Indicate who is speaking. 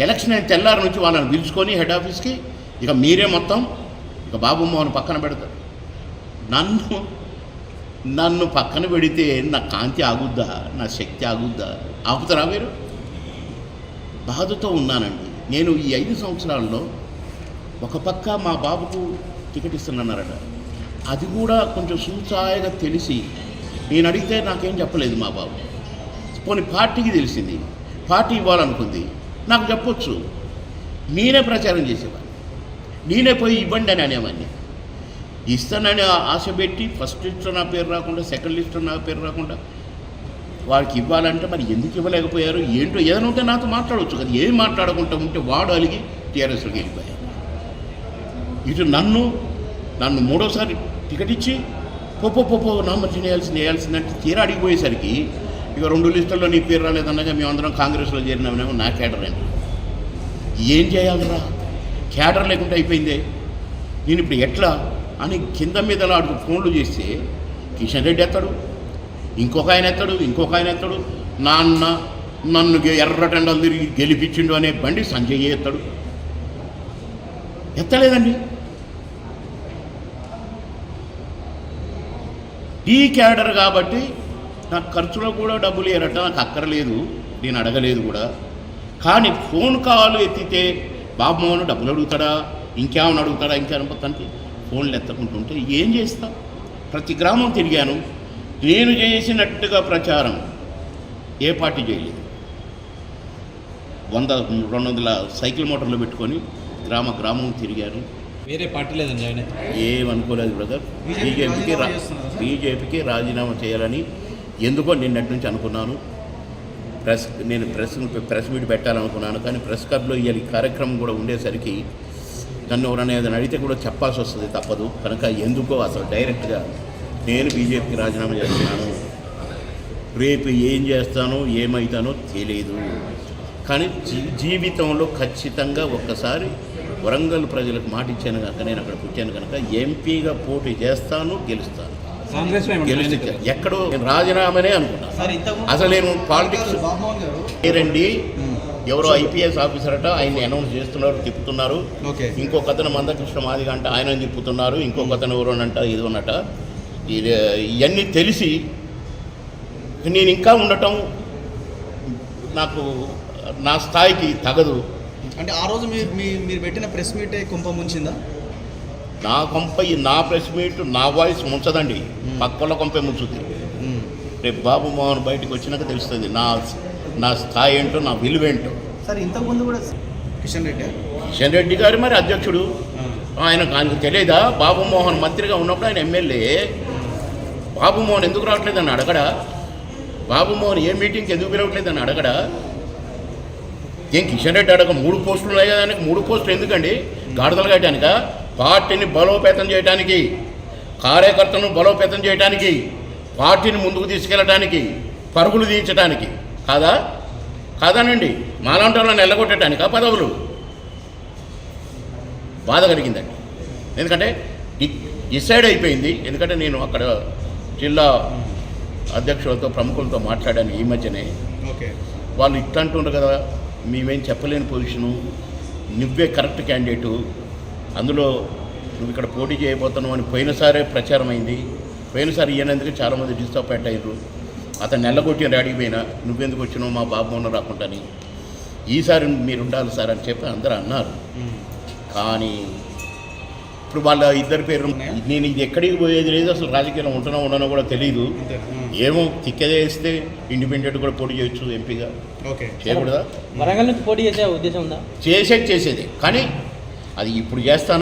Speaker 1: Election అయిన తెల్లారి నుంచి వాళ్ళని పిలుచుకొని హెడ్ ఆఫీస్కి ఇక మీరే మొత్తం ఇక బాబు మోహన్ పక్కన పెడతారు. నన్ను నన్ను పక్కన పెడితే నా కాంతి ఆగుద్దా? నా శక్తి ఆగుద్దా? ఆపుతారా మీరు? బాధతో ఉన్నానండి. నేను ఈ ఐదు సంవత్సరాల్లో ఒక పక్క మా బాబుకు టికెట్ ఇస్తున్నారట అది కూడా కొంచెం సూచాయగా తెలిసి నేను అడిగితే నాకేం చెప్పలేదు మా బాబు. పోనీ పార్టీకి తెలిసింది. పార్టీ ఇవ్వాలనుకుంది. నాకు చెప్పొచ్చు. నేనే ప్రచారం చేసేవాడిని. నేనే పోయి ఇవ్వండి అని అనేవాడిని. ఇస్తానని ఆశ పెట్టి ఫస్ట్ లిస్ట్లో నా పేరు రాకుండా సెకండ్ లిస్ట్లో నా పేరు రాకుండా వాడికి ఇవ్వాలంటే మరి ఎందుకు ఇవ్వలేకపోయారు? ఏంటో ఏదైనా ఉంటే నాతో మాట్లాడవచ్చు కదా. ఏం మాట్లాడకుండా ఉంటే వాడు అలిగి టీఆర్ఎస్లోకి వెళ్ళిపోయారు ఇటు నన్ను నన్ను మూడోసారి టికెట్ ఇచ్చి పోపో పోపో నామర్జన వేయాల్సింది వేయాల్సిందంటే తీరా అడిగిపోయేసరికి ఇక రెండు లిస్టుల్లో నీ పేరు రాలేదన్నగా మేమందరం కాంగ్రెస్లో చేరినామేమో నా కేటర్ అండి. ఏం చేయాలరా? కేటర్ లేకుండా అయిపోయిందే. నేను ఇప్పుడు ఎట్లా? అని కింద మీద అడుగు ఫోన్లు చేస్తే కిషన్ రెడ్డి ఎత్తాడు ఇంకొక ఆయన ఎత్తాడు ఇంకొక ఆయన ఎత్తాడు. నాన్న నన్ను ఎర్రటెండలు తిరిగి గెలిపించిండు అనే బండి సంజయ్ ఎత్తాడు? ఎత్తలేదండి. ఈ క్యాడర్ కాబట్టి నాకు ఖర్చులో కూడా డబ్బులు ఏరట నాకు అక్కర్లేదు నేను అడగలేదు కూడా. కానీ ఫోన్ కాల్ ఎత్తితే బాబు డబ్బులు అడుగుతాడా? ఇంకేమైనా అడుగుతాడా? ఇంకేమైనా మొత్తానికి ఫోన్లు ఎత్తకుంటుంటే ఏం చేస్తా ప్రతి గ్రామం తిరిగాను. నేను చేసినట్టుగా ప్రచారం. ఏ పార్టీ చేయలేదు. వంద రెండు వందల సైకిల్ మోటార్లు పెట్టుకొని గ్రామ గ్రామం తిరిగాను.
Speaker 2: వేరే పార్టీ లేదండి
Speaker 1: ఏమనుకోలేదు బ్రదర్. బీజేపీకి బీజేపీకి రాజీనామా చేయాలని ఎందుకో నిన్నటి నుంచి అనుకున్నాను. ప్రెస్ నేను ప్రెస్ ప్రెస్ మీట్ పెట్టాలనుకున్నాను కానీ ప్రెస్ క్లబ్లో ఇవాళ ఈ కార్యక్రమం కూడా ఉండేసరికి నన్ను ఎవరైనా ఏదైనా అడిగితే కూడా చెప్పాల్సి వస్తుంది తప్పదు. కనుక ఎందుకో అసలు డైరెక్ట్గా నేను బీజేపీకి రాజీనామా చేస్తున్నాను. రేపు ఏం చేస్తానో ఏమవుతానో తెలియదు కానీ జీ జీవితంలో ఖచ్చితంగా ఒక్కసారి వరంగల్ ప్రజలకు మాట ఇచ్చాను కనుక నేను అక్కడ పుట్టాను కనుక ఎంపీగా పోటీ చేస్తాను గెలుస్తాను. ఎక్కడో నేను రాజీనామానే అనుకున్నాను
Speaker 3: ఇంతకు
Speaker 1: అసలు నేను పాలిటిక్స్ పేరండి ఎవరో ఐపీఎస్ ఆఫీసర్ అట ఆయన్ని అనౌన్స్ చేస్తున్నారు తిప్పుతున్నారు. ఇంకొక అతను మందకృష్ణ మాదిగ అంట ఆయన తిప్పుతున్నారు ఇంకొక అతను ఎవరోనంట ఇది ఇవన్నీ తెలిసి నేను ఇంకా ఉండటం నాకు నా స్థాయికి తగదు.
Speaker 3: అంటే ఆ రోజు మీరు మీ- మీరు పెట్టిన ప్రెస్ మీటే కుంభం ముంచిందా?
Speaker 1: నా కొంప నా ప్రెస్ మీట్ నా వాయిస్ ముంచదండి. పక్కల కొంపే ముంచుద్ది. రేపు బాబు మోహన్ బయటకు వచ్చినాక తెలుస్తుంది. నా నా స్థాయి ఏంటో నా విలువ ఏంటో.
Speaker 3: సార్ ఇంతకు ముందు కూడా కిషన్ రెడ్డి
Speaker 1: కిషన్ రెడ్డి గారు మరి అధ్యక్షుడు. ఆయన ఆయనకు తెలియదా బాబు మోహన్ మంత్రిగా ఉన్నప్పుడు ఆయన ఎమ్మెల్యే బాబు మోహన్ ఎందుకు రావట్లేదని అడగడా? బాబు మోహన్ ఏ మీటింగ్కి ఎందుకు పిలవట్లేదని అడగడా? ఏం కిషన్ రెడ్డి అడగ మూడు పోస్టులు ఉన్నాయి కదా మూడు పోస్టులు ఎందుకండి? గాడిదలు కట్టడానిక పార్టీని బలోపేతం చేయడానికి కార్యకర్తను బలోపేతం చేయడానికి పార్టీని ముందుకు తీసుకెళ్ళడానికి పరుగులు తీయించడానికి కాదా? కాదానండి. మాలాంటి వాళ్ళని ఎల్లగొట్టడానికా పదవులు? బాధ కలిగిందండి. ఎందుకంటే డిసైడ్ అయిపోయింది. ఎందుకంటే నేను అక్కడ జిల్లా అధ్యక్షులతో ప్రముఖులతో మాట్లాడాను ఈ మధ్యనే.
Speaker 3: ఓకే.
Speaker 1: వాళ్ళు ఇట్లా అంటుండ్రు కదా మేమేం చెప్పలేని పొజిషను నువ్వే కరెక్ట్ క్యాండిడేటు అందులో నువ్వు ఇక్కడ పోటీ చేయబోతున్నావు అని పోయినసారే ప్రచారం అయింది పోయినసారి ఈయనందుకు చాలామంది డిస్టర్బ్ అయ్యారు? అతను నెల్లగొట్టి అడిగిపోయినా నువ్వెందుకు వచ్చినావు? మా బాబు మొన్న రాకుండాని. ఈసారి మీరు ఉండాలి సార్ అని చెప్పి అందరూ అన్నారు. కానీ ఇప్పుడు వాళ్ళ ఇద్దరి పేరు నేను ఇది ఎక్కడికి పోయేది లేదు అసలు రాజకీయంలో ఉంటున్నా ఉండనో కూడా తెలియదు ఏమో తిక్కదేస్తే ఇండిపెండెంట్ కూడా పోటీ చేయొచ్చు ఎంపీగా.
Speaker 3: ఓకే.
Speaker 1: చేయకూడదా?
Speaker 4: వరంగల్ నుంచి పోటీ చేసే ఉద్దేశం ఉందా?
Speaker 1: చేసేది చేసేది. కానీ అది ఇప్పుడు చేస్తాను